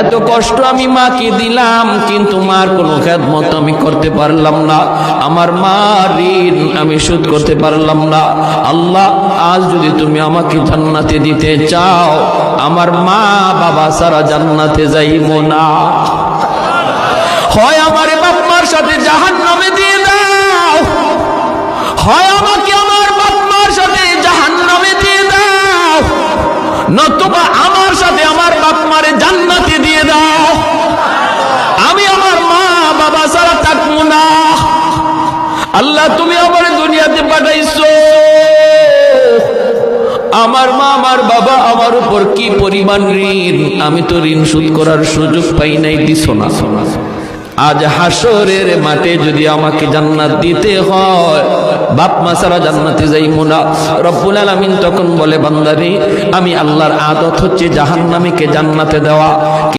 এত কষ্ট আমি মাকে দিলাম, কিন্তু মার কোনো খেদমত আমি করতে পারলাম না। আমার মা ঋণ আমি শোধ করতে পারলাম না। আল্লাহ, আজ যদি তুমি আমাকে জান্নাতে দিতে চাও, আমার মা বাবা সারা জান্নাতে যাইব না। হয় আমার বাপ মার সাথে জাহান নামে দিয়ে দাও। হয় আমাকে আমার বাপ মার সাথে জাহান নামে দিয়ে দাও। নতুবা আমার সাথে আল্লাহ, তুমি আমার দুনিয়াতে পাঠাইছো। আমার মা, আমার বাবা, আমার উপর কি পরিমাণ ঋণ? আমি তো ঋণ শোধ করার সুযোগ পাই নাই, দিছ না। আজ হাসরের মাঠে যদি আমাকে জান্নাত দিতে হয়, বাপ মা সারা জান্নাতে যাই মোনা রব্বুল আলামিন তখন বলে, বান্দারি, আমি আল্লাহর আদত হচ্ছে জাহান্নামীকে জান্নাতে দেওয়া।